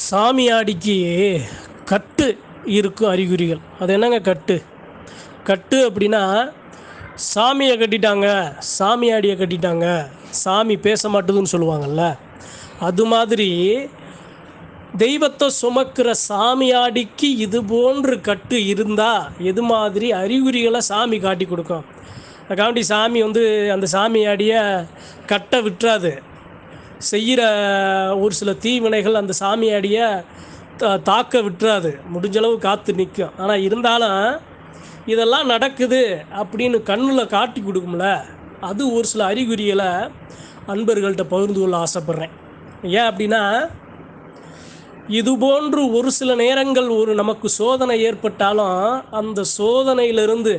சாமியாடிக்கு கட்டு இருக்கும் அறிகுறிகள். அது என்னங்க கட்டு? கட்டு அப்படின்னா சாமியை கட்டிட்டாங்க சாமியாடியை கட்டிட்டாங்க சாமி பேச மாட்டுதுன்னு சொல்லுவாங்கல்ல. அது மாதிரி தெய்வத்தை சுமக்கிற சாமியாடிக்கு இது போன்று கட்டு இருந்தால் எது மாதிரி அறிகுறிகளை சாமி காட்டி கொடுக்கும்? அதுக்காண்டி சாமி வந்து அந்த சாமியாடியை கட்டை விட்டுறாது. செய்கிற ஒரு சில தீவினைகள் அந்த சாமியாடியை தாக்க விட்டுறாது. முடிஞ்சளவு காத்து நிற்கும் ஆனால் இருந்தாலும் இதெல்லாம் நடக்குது அப்படின்னு கண்ணில் காட்டி கொடுக்கும்ல அது ஒரு சில அறிகுறிகளை அன்பர்கள்ட்ட பகிர்ந்து கொள்ள ஆசைப்பட்றேன். ஏன் அப்படின்னா இது போன்று ஒரு சில நேரங்கள் ஒரு நமக்கு சோதனை ஏற்பட்டாலும் அந்த சோதனையிலிருந்து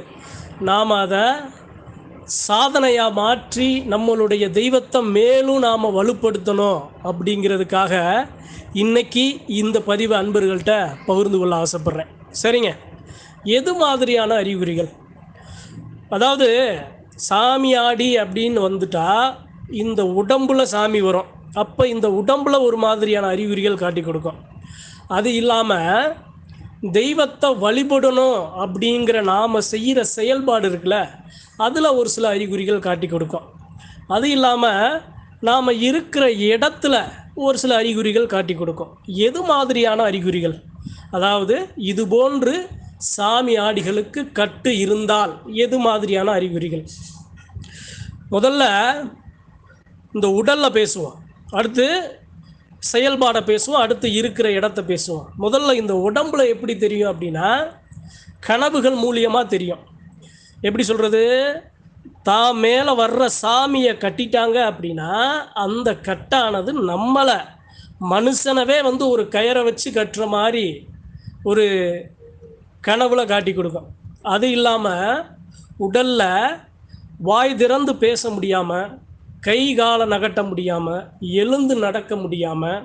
நாம் அதை சாதனையாக மாற்றி நம்மளுடைய தெய்வத்தை மேலும் நாம் வலுப்படுத்தணும் அப்படிங்கிறதுக்காக இன்னைக்கு இந்த பதிவு அன்பர்கள்ட்ட பகிர்ந்து கொள்ள ஆசைப்பட்றேன். சரிங்க? எது மாதிரியான அறிகுறிகள்? அதாவது சாமி ஆடி அப்படின்னு வந்துட்டா இந்த உடம்புல சாமி வரும். அப்போ இந்த உடம்புல ஒரு மாதிரியான அறிகுறிகள் காட்டி கொடுக்கும். அது இல்லாமல் தெய்வத்தை வழிபடணும் அப்படிங்கிற நாம் செய்கிற செயல்பாடு இருக்குல்ல அதில் ஒரு சில அறிகுறிகள் காட்டி கொடுக்கும். அது இல்லாமல் நாம் இருக்கிற இடத்துல ஒரு சில அறிகுறிகள் காட்டி கொடுக்கும். எது மாதிரியான அறிகுறிகள்? அதாவது இது போன்று சாமி ஆடிகளுக்கு கட்டு இருந்தால் எது மாதிரியான அறிகுறிகள்? முதல்ல இந்த உடலில் பேசுவோம். அடுத்து செயல்பாடை பேசுவோம். அடுத்து இருக்கிற இடத்த பேசுவோம். முதல்ல இந்த உடம்புல எப்படி தெரியும் அப்படின்னா கனவுகள் மூலியமாக தெரியும். எப்படி சொல்கிறது தான் மேலே வர்ற சாமியை கட்டிட்டாங்க அப்படின்னா அந்த கட்டானது நம்மளை மனுஷனவே வந்து ஒரு கயரை வச்சு கட்டுற மாதிரி ஒரு கனவுல காட்டி கொடுக்கும். அது இல்லாமல் உடலில் வாய் திறந்து பேச முடியாமல் கை காலை நகட்ட முடியாமல் எழுந்து நடக்க முடியாமல்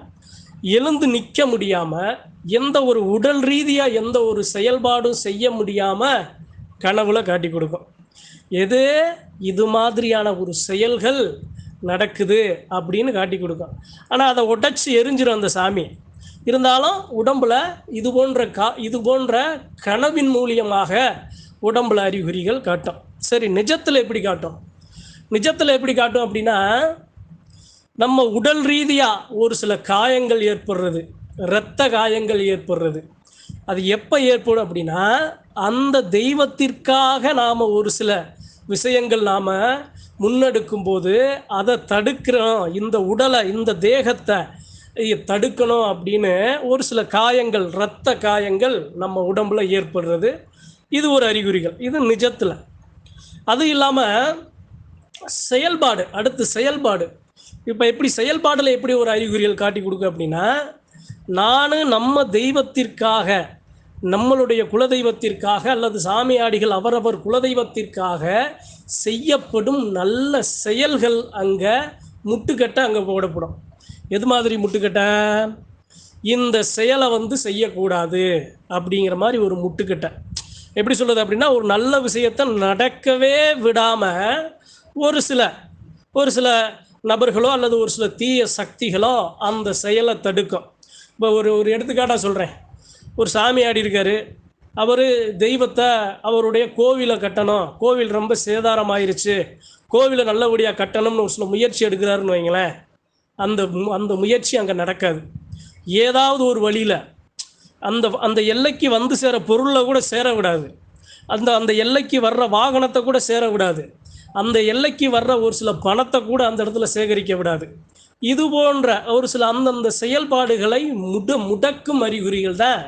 எழுந்து நிற்க முடியாமல் எந்த ஒரு உடல் ரீதியாக எந்த ஒரு செயல்பாடும் செய்ய முடியாமல் கனவுல காட்டி கொடுக்கும். எது? இது மாதிரியான ஒரு செயல்கள் நடக்குது அப்படின்னு காட்டி கொடுக்கும். ஆனால் அதை உடைச்சி எரிஞ்சிரும் அந்த சாமி. இருந்தாலும் உடம்புல இது போன்ற கா இது போன்ற கனவின் மூலியமாக உடம்புல அறிகுறிகள் காட்டும். சரி நிஜத்தில் எப்படி காட்டும்? நிஜத்தில் எப்படி காட்டும் அப்படின்னா நம்ம உடல் ரீதியாக ஒரு சில காயங்கள் ஏற்படுறது இரத்த காயங்கள் ஏற்படுறது அது எப்போ ஏற்படும் அப்படின்னா அந்த தெய்வத்திற்காக நாம் ஒரு சில விஷயங்கள் நாம் முன்னெடுக்கும் போது அதை தடுக்கிறோம். இந்த உடலை இந்த தேகத்தை தடுக்கணும் அப்படின்னு ஒரு சில காயங்கள் இரத்த காயங்கள் நம்ம உடம்புல ஏற்படுறது. இது ஒரு அறிகுறிகள். இது நிஜத்தில். அது இல்லாமல் செயல்பாடு அடுத்து செயல்பாடு. இப்போ எப்படி செயல்பாடில் எப்படி ஒரு அறிகுறிகள் காட்டி கொடுக்க அப்படின்னா நான் நம்ம தெய்வத்திற்காக நம்மளுடைய குலதெய்வத்திற்காக அல்லது சாமியாடிகள் அவரவர் குலதெய்வத்திற்காக செய்யப்படும் நல்ல செயல்கள் அங்கே முட்டுக்கட்டை அங்கே போடப்படும். எது மாதிரி முட்டுக்கட்டை? இந்த செயலை வந்து செய்யக்கூடாது அப்படிங்கிற மாதிரி ஒரு முட்டுக்கட்டை. எப்படி சொல்கிறது அப்படின்னா ஒரு நல்ல விஷயத்தை நடக்கவே விடாமல் ஒரு சில ஒரு சில நபர்களோ அல்லது ஒரு சில தீய சக்திகளோ அந்த செயலை தடுக்கும். இப்போ ஒரு ஒரு எடுத்துக்காட்டாக சொல்கிறேன் ஒரு சாமி ஆடி இருக்காரு அவர் தெய்வத்தை அவருடைய கோவிலை கட்டணும். கோவில் ரொம்ப சேதாரம் ஆயிடுச்சு கோவிலை நல்லபடியாக கட்டணும்னு ஒரு சில முயற்சி எடுக்கிறாருன்னு வைங்களேன். அந்த அந்த முயற்சி அங்கே நடக்காது. ஏதாவது ஒரு வழியில் அந்த அந்த எல்லைக்கு வந்து சேர பொருளை கூட சேரக்கூடாது. அந்த அந்த எல்லைக்கு வர்ற வாகனத்தை கூட சேரக்கூடாது. அந்த எல்லைக்கு வர்ற ஒரு சில பணத்தை கூட அந்த இடத்துல சேகரிக்க விடாது இது போன்ற ஒரு சில அந்தந்த செயல்பாடுகளை முட முடக்கும் அறிகுறிகள் தான்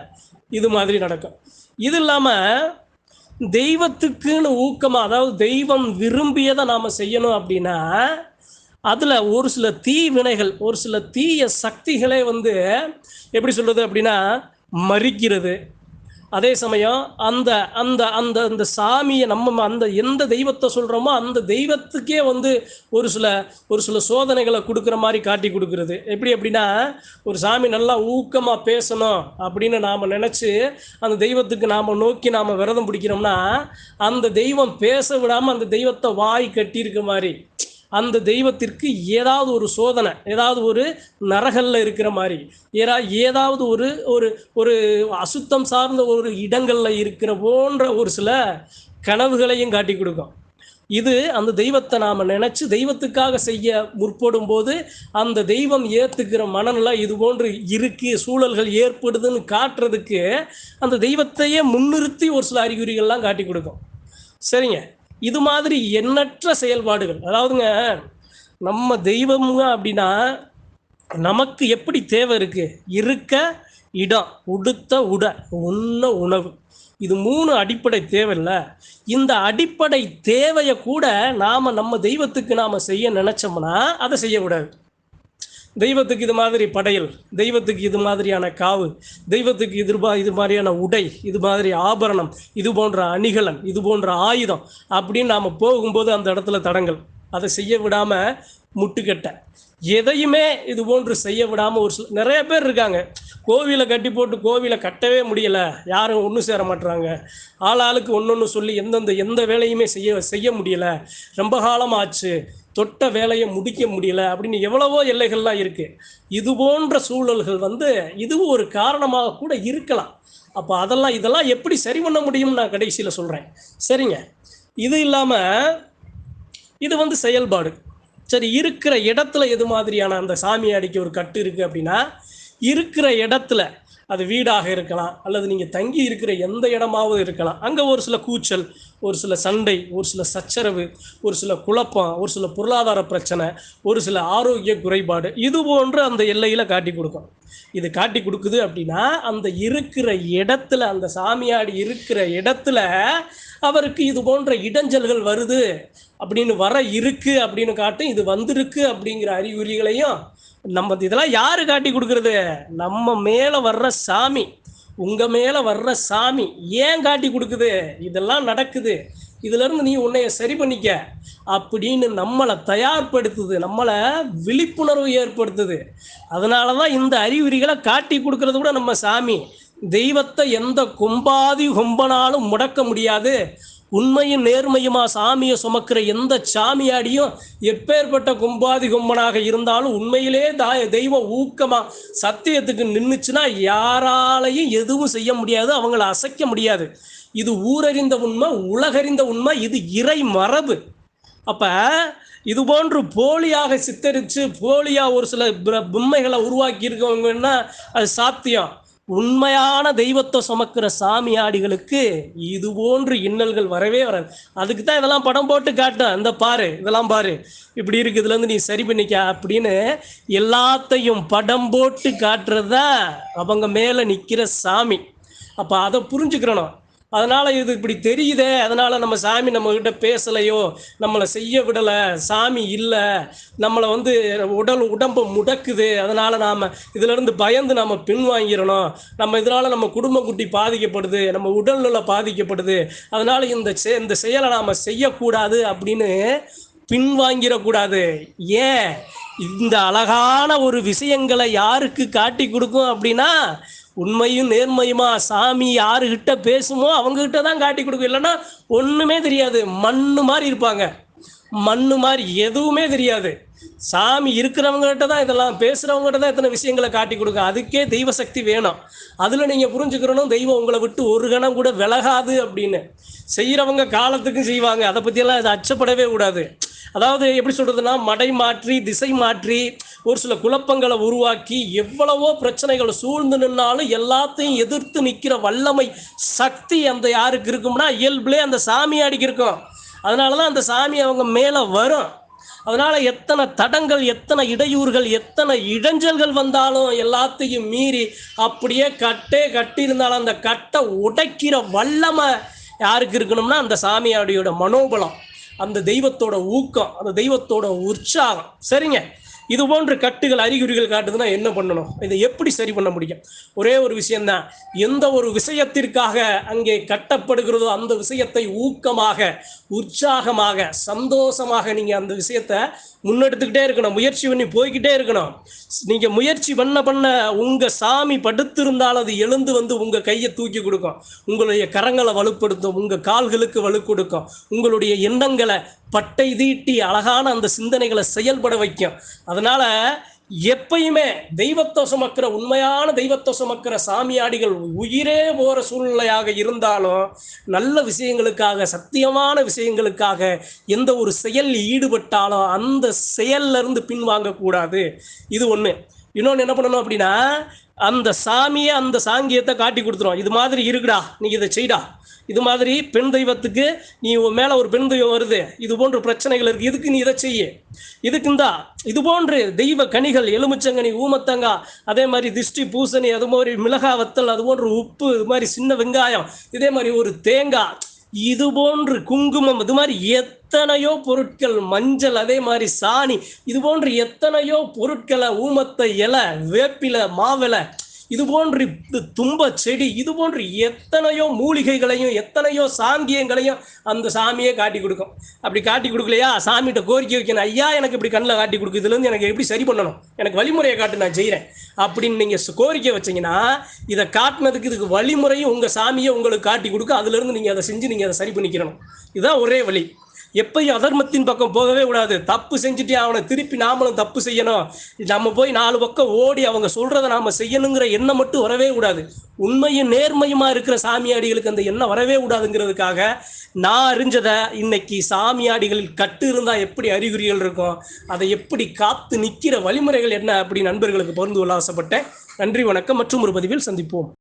இது மாதிரி நடக்கும். இது இல்லாமல் தெய்வத்துக்குன்னு ஊக்கமாக அதாவது தெய்வம் விரும்பியதை நாம் செய்யணும் அப்படின்னா அதில் ஒரு சில தீ வினைகள் ஒரு சில தீய சக்திகளே வந்து எப்படி சொல்கிறது அப்படின்னா மறிக்கிறது அதே சமயம் அந்த அந்த அந்த அந்த சாமியை நம்ம அந்த எந்த தெய்வத்தை சொல்கிறோமோ அந்த தெய்வத்துக்கே வந்து ஒரு சில ஒரு சில சோதனைகளை கொடுக்குற மாதிரி காட்டி கொடுக்குறது. எப்படி அப்படின்னா ஒரு சாமி நல்லா ஊக்கமாக பேசணும் அப்படின்னு நாம் நினச்சி அந்த தெய்வத்துக்கு நாம் நோக்கி நாம் விரதம் பிடிக்கிறோம்னா அந்த தெய்வம் பேச விடாமல் அந்த தெய்வத்தை வாய் கட்டியிருக்க மாதிரி. அந்த தெய்வத்திற்கு ஏதாவது ஒரு சோதனை ஏதாவது ஒரு நரகல்ல இருக்கிற மாதிரி ஏதா ஏதாவது ஒரு ஒரு ஒரு அசுத்தம் சார்ந்த ஒரு இடங்கள்ல இருக்கிற போன்ற ஒரு சில கனவுகளையும் காட்டி கொடுக்கும். இது அந்த தெய்வத்தை நாம் நினச்சி தெய்வத்துக்காக செய்ய முற்படும் போது அந்த தெய்வம் ஏற்றுக்கிற மனநிலை இது போன்று இருக்கு சூழல்கள் ஏற்படுதுன்னு காட்டுறதுக்கு அந்த தெய்வத்தையே முன்னிறுத்தி ஒரு சில அறிகுறிகள்லாம் காட்டி கொடுக்கும். சரிங்க? இது மாதிரி எண்ணற்ற செயல்பாடுகள். அதாவதுங்க நம்ம தெய்வம்ங்க அப்படின்னா நமக்கு எப்படி தேவை இருக்கு? இருக்க இடம் உடுத்த உடை உண்ண உணவு. இது மூணு அடிப்படை தேவையில்ல இந்த அடிப்படை தேவையை கூட நாம் நம்ம தெய்வத்துக்கு நாம் செய்ய நினச்சோம்னா அதை செய்யக்கூடாது. தெய்வத்துக்கு இது மாதிரி படையல் தெய்வத்துக்கு இது மாதிரியான காவு தெய்வத்துக்கு இது பா- இது மாதிரியான உடை இது மாதிரி ஆபரணம் இது போன்ற அணிகலன் இது போன்ற ஆயுதம் அப்படின்னு நாம் போகும்போது அந்த இடத்துல தடங்கள். அதை செய்ய விடாமல் முட்டுக்கட்டை. எதையுமே இது போன்று செய்ய விடாமல் ஒரு சில நிறைய பேர் இருக்காங்க. கோவிலை கட்டி போட்டு கோவிலை கட்டவே முடியலை. யாரும் ஒன்றும் சேர மாட்டுறாங்க ஆள் ஆளுக்கு ஒன்று ஒன்று சொல்லி எந்தெந்த எந்த வேலையுமே செய்ய செய்ய முடியலை. ரொம்ப காலமாச்சு. தொட்ட வேலையை முடிக்க முடியல அப்படின்னு எவ்வளவோ எல்லைகள்லாம் இருக்குது இது போன்ற சூழல்கள் வந்து இதுவும் ஒரு காரணமாக கூட இருக்கலாம். அப்போ அதெல்லாம் இதெல்லாம் எப்படி சரி பண்ண முடியும்னு நான் கடைசியில் சொல்கிறேன் சரிங்க. இது இல்லாமல் இது வந்து செயல்பாடு. சரி இருக்கிற இடத்துல எது மாதிரியான அந்த சாமி அடிக்க ஒரு கட்டு இருக்குது அப்படின்னா இருக்கிற இடத்துல அது வீடாக இருக்கலாம் அல்லது நீங்கள் தங்கி இருக்கிற எந்த இடமாவது இருக்கலாம். அங்கே ஒரு சில கூச்சல் ஒரு சில சண்டை ஒரு சில சச்சரவு ஒரு சில குழப்பம் ஒரு சில பொருளாதார பிரச்சனை ஒரு சில ஆரோக்கிய குறைபாடு இது போன்று அந்த எல்லையில் காட்டி கொடுக்கும். இது காட்டி கொடுக்குது அப்படின்னா அந்த இருக்கிற இடத்துல அந்த சாமியாடி இருக்கிற இடத்துல அவருக்கு இது போன்ற இடைஞ்சல்கள் வருது அப்படின்னு வர இருக்கு அப்படின்னு காட்டும் இது வந்திருக்கு அப்படிங்கிற அறிகுறிகளையும் நம்ம இதெல்லாம் யாரு காட்டி கொடுக்கறது? நம்ம மேல வர்ற சாமி உங்க மேல வர்ற சாமி ஏன் காட்டி கொடுக்குது? இதெல்லாம் நடக்குது. இதுல இருந்து நீ உன்னைய சரி பண்ணிக்க. அப்படின்னு நம்மளை தயார்படுத்துது நம்மளை விழிப்புணர்வு ஏற்படுத்துது. அதனால தான் இந்த அறிகுறிகளை காட்டி கொடுக்கறது கூட நம்ம சாமி. தெய்வத்தை எந்த கும்பாதி கும்பனாலும் முடக்க முடியாது. உண்மையும் நேர்மையுமா சாமியை சுமக்கிற எந்த சாமியாடியும் எப்பேற்பட்ட கும்பாதி கும்பனாக இருந்தாலும் உண்மையிலே தாய தெய்வம் ஊக்கமா சத்தியத்துக்கு நின்றுச்சுன்னா யாராலையும் எதுவும் செய்ய முடியாது அவங்கள அசைக்க முடியாது. இது ஊரறிந்த உண்மை உலகறிந்த உண்மை இது இறை மரபு. அப்போ இது போன்று போலியாக சித்தரித்து போலியாக ஒரு சில பொம்மைகளை உருவாக்கி இருக்கவங்கன்னா அது சாத்தியம். உண்மையான தெய்வத்தை சுமக்கிற சாமியாடிகளுக்கு இது போன்று இன்னல்கள் வரவே வராது. அதுக்கு தான் இதெல்லாம் படம் போட்டு காட்டும் இந்த பாரு இதெல்லாம் பாரு. இப்படி இருக்கு இதுலேருந்து நீ சரி பண்ணிக்க அப்படின்னு எல்லாத்தையும் படம் போட்டு காட்டுறதா அவங்க மேலே நிற்கிற சாமி. அப்போ அதை புரிஞ்சுக்கிறணும். அதனால் இது இப்படி தெரியுதே அதனால் நம்ம சாமி நம்மக்கிட்ட பேசலையோ நம்மளை செய்ய விடலை சாமி இல்லை நம்மளை வந்து உடல் உடம்பு முடக்குது அதனால் நாம் இதிலேருந்து பயந்து நாம் பின்வாங்கிடணும். நம்ம இதனால் நம்ம குடும்ப குட்டி பாதிக்கப்படுது நம்ம உடல்நல பாதிக்கப்படுது அதனால் இந்த செ- இந்த செயலை நாம் செய்யக்கூடாது அப்படின்னு பின்வாங்கிடக்கூடாது. ஏன்? இந்த அழகான ஒரு விஷயங்களை யாருக்கு காட்டி கொடுக்கும் அப்படின்னா உண்மையும் நேர்மையுமா? சாமி யாருகிட்ட பேசுமோ அவங்ககிட்ட தான் காட்டி கொடுக்கும். இல்லைன்னா ஒன்றுமே தெரியாது. மண்ணு மாதிரி இருப்பாங்க. மண்ணு மாதிரி எதுவுமே தெரியாது. சாமி இருக்கிறவங்ககிட்ட தான் இதெல்லாம் பேசுகிறவங்ககிட்ட தான் இத்தனை விஷயங்களை காட்டி கொடுக்கும். அதுக்கே தெய்வ சக்தி வேணும். அதில் நீங்கள் புரிஞ்சுக்கிறனும் தெய்வம் உங்களை விட்டு ஒரு கணம் கூட விலகாது அப்படின்னு. செய்கிறவங்க காலத்துக்கும் செய்வாங்க. அதை பற்றியெல்லாம் இது அச்சப்படவே கூடாது. அதாவது எப்படி சொல்கிறதுனா மடை மாற்றி திசை மாற்றி ஒரு சில குழப்பங்களை உருவாக்கி எவ்வளவோ பிரச்சனைகளை சூழ்ந்து நின்னாலும் எல்லாத்தையும் எதிர்த்து நிற்கிற வல்லமை சக்தி அந்த யாருக்கு இருக்கும்னா இயல்புலே அந்த சாமியாடிக்கு இருக்கும். அதனால தான் அந்த சாமி அவங்க மேலே வரும். அதனால எத்தனை தடங்கள் எத்தனை இடையூறுகள் எத்தனை இடைஞ்சல்கள் வந்தாலும் எல்லாத்தையும் மீறி அப்படியே கட்டே கட்டியிருந்தாலும் அந்த கட்டை உடைக்கிற வல்லமை யாருக்கு இருக்கணும்னா அந்த சாமியாடியோட மனோபலம். அந்த தெய்வத்தோட ஊக்கம் அந்த தெய்வத்தோட உற்சாகம். சரிங்க? இது போன்ற கட்டுகள் அறிகுறிகள் காட்டுதுன்னா என்ன பண்ணணும்? இதை எப்படி சரி பண்ண முடியும்? ஒரே ஒரு விஷயம்தான். எந்த ஒரு விஷயத்திற்காக அங்கே கட்டப்படுகிறதோ அந்த விஷயத்தை ஊக்கமாக உற்சாகமாக சந்தோஷமாக நீங்கள் அந்த விஷயத்தை முன்னெடுத்துக்கிட்டே இருக்கணும். முயற்சி பண்ணி போய்கிட்டே இருக்கணும். நீங்கள் முயற்சி பண்ண பண்ண உங்கள் சாமி படுத்திருந்தால் அது எழுந்து வந்து உங்கள் கையை தூக்கி கொடுக்கும். உங்களுடைய கரங்களை வலுப்படுத்தும். உங்கள் கால்களுக்கு வலு கொடுக்கும். உங்களுடைய எண்ணங்களை பட்டை தீட்டி அழகான அந்த சிந்தனைகளை செயல்பட வைக்கும். அதனால எப்பயுமே தெய்வத்தை சுமக்கிற உண்மையான தெய்வத்தை சுமக்கிற சாமியாடிகள் உயிரே போகிற சூழ்நிலையாக இருந்தாலும் நல்ல விஷயங்களுக்காக சத்தியமான விஷயங்களுக்காக எந்த ஒரு செயலில் ஈடுபட்டாலும் அந்த செயல்ல இருந்து பின்வாங்கக்கூடாது. இது ஒன்று இன்னொன்று என்ன பண்ணணும் அப்படின்னா அந்த சாமியை அந்த சாங்கியத்தை காட்டி கொடுத்துரும். இது மாதிரி இருக்குடா நீ இதை செய்டா. இது மாதிரி பெண் தெய்வத்துக்கு நீ உன் மேலே ஒரு பெண் தெய்வம் வருது. இது போன்ற பிரச்சனைகள் இருக்குது இதுக்கு நீ இதை செய்ய. இதுக்குந்தா இது போன்று தெய்வ கனிகள் எலுமிச்சங்கனி ஊமத்தங்கா அதே மாதிரி திஷ்டி பூசணி அது மாதிரி மிளகா வத்தல் அது போன்ற உப்பு இது மாதிரி சின்ன வெங்காயம் இதே மாதிரி ஒரு தேங்காய் இது போன்று குங்குமம் இது மாதிரி எத்தனையோ பொருட்கள் மஞ்சள் அதே மாதிரி சாணி இது போன்று எத்தனையோ பொருட்களை ஊமத்தை இலை வேப்பில மாவிலை இது போன்று இது தும்ப செடி இது போன்று எத்தனையோ மூலிகைகளையும் எத்தனையோ சாங்கியங்களையும் அந்த சாமியே காட்டி கொடுக்கும். அப்படி காட்டி கொடுக்கலையா? சாமிகிட்ட கோரிக்கை வைக்கணும். ஐயா எனக்கு இப்படி கண்ணில் காட்டி கொடுக்கு இதுலேருந்து எனக்கு எப்படி சரி பண்ணணும்? எனக்கு வழிமுறையை காட்டு நான் செய்கிறேன் அப்படின்னு நீங்கள் கோரிக்கை வச்சிங்கன்னா இதை காட்டினதுக்கு இதுக்கு வழிமுறையும் உங்கள் சாமியை உங்களுக்கு காட்டி கொடுக்க அதுலேருந்து நீங்கள் அதை செஞ்சு நீங்கள் அதை சரி பண்ணிக்கிறணும். இதுதான் ஒரே வழி. எப்பயும் அதர்மத்தின் பக்கம் போகவே கூடாது. தப்பு செஞ்சுட்டு அவனை திருப்பி நாமளும் தப்பு செய்யணும். நம்ம போய் நாலு பக்கம் ஓடி அவங்க சொல்றதை நாம செய்யணுங்கிற எண்ணம் மட்டும் வரவே கூடாது. உண்மையும் நேர்மையுமா இருக்கிற சாமியாடிகளுக்கு அந்த எண்ணம் வரவே கூடாதுங்கிறதுக்காக நான் அறிஞ்சதை இன்னைக்கு சாமியாடிகளில் கட்டு இருந்தா எப்படி அறிகுறிகள் இருக்கும்? அதை எப்படி காத்து நிற்கிற வழிமுறைகள் என்ன? அப்படி நண்பர்களுக்கு பகிர்ந்து கொள்ள ஆசைப்பட்டேன். நன்றி வணக்கம். மற்றும் ஒரு பதிவில் சந்திப்போம்.